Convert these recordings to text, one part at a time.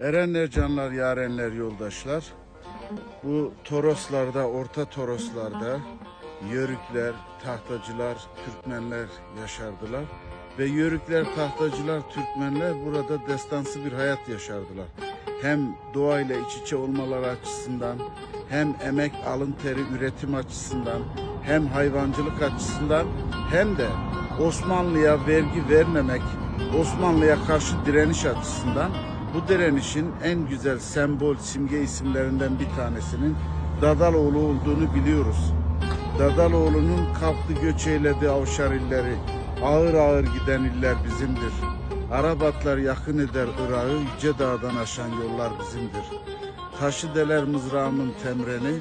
Erenler, canlar, yarenler, yoldaşlar. Bu Toroslarda, Orta Toroslarda Yörükler, tahtacılar, Türkmenler yaşardılar. Ve Yörükler, tahtacılar, Türkmenler burada destansı bir hayat yaşardılar. Hem doğayla iç içe olmaları açısından, hem emek, alın teri, üretim açısından, hem hayvancılık açısından, hem de Osmanlı'ya vergi vermemek, Osmanlı'ya karşı direniş açısından bu direnişin en güzel sembol, simge isimlerinden bir tanesinin Dadaloğlu olduğunu biliyoruz. Dadaloğlu'nun kalktı göç eyledi avşar illeri, ağır ağır giden iller bizimdir. Arabatlar yakın eder Irak'ı, yüce dağdan aşan yollar bizimdir. Taşı deler mızrağımın temreni,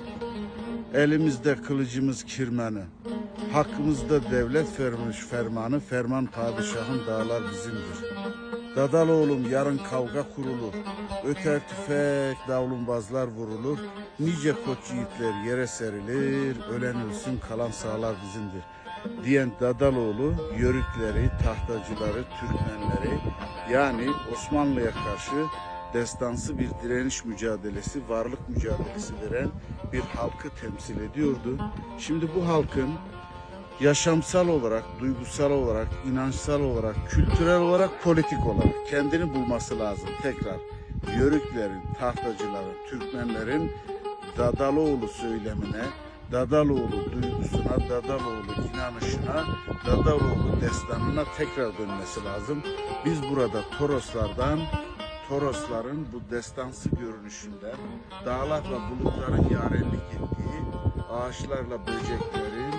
elimizde kılıcımız kirmeni. Hakkımızda devlet vermiş fermanı, ferman padişahın dağlar bizimdir. Dadaloğlum yarın kavga kurulur. Öter tüfek davlumbazlar vurulur. Nice koç yiğitler yere serilir. Ölen ölsün kalan sağlar bizimdir. Diyen Dadaloğlu yörükleri, tahtacıları, Türkmenleri yani Osmanlı'ya karşı destansı bir direniş mücadelesi, varlık mücadelesi veren bir halkı temsil ediyordu. Şimdi bu halkın yaşamsal olarak, duygusal olarak, inançsal olarak, kültürel olarak, politik olarak kendini bulması lazım. Tekrar Yörüklerin, tahtacıların, Türkmenlerin Dadaloğlu söylemine, Dadaloğlu duygusuna, Dadaloğlu inanışına, Dadaloğlu destanına tekrar dönmesi lazım. Biz burada Toroslardan Torosların bu destansı görünüşünden, dağlarla bulutların yarenlik ettiği, ağaçlarla böceklerin,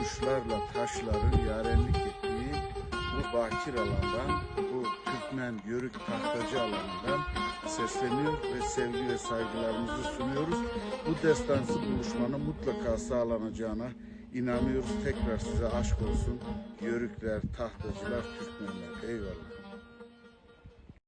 kuşlarla taşların yarenlik ettiği bu bakir alandan, bu Türkmen Yörük Tahtacı alanından sesleniyor ve sevgi ve saygılarımızı sunuyoruz. Bu destansı buluşmanın mutlaka sağlanacağına inanıyoruz. Tekrar size aşk olsun. Yörükler, tahtacılar, Türkmenler. Eyvallah.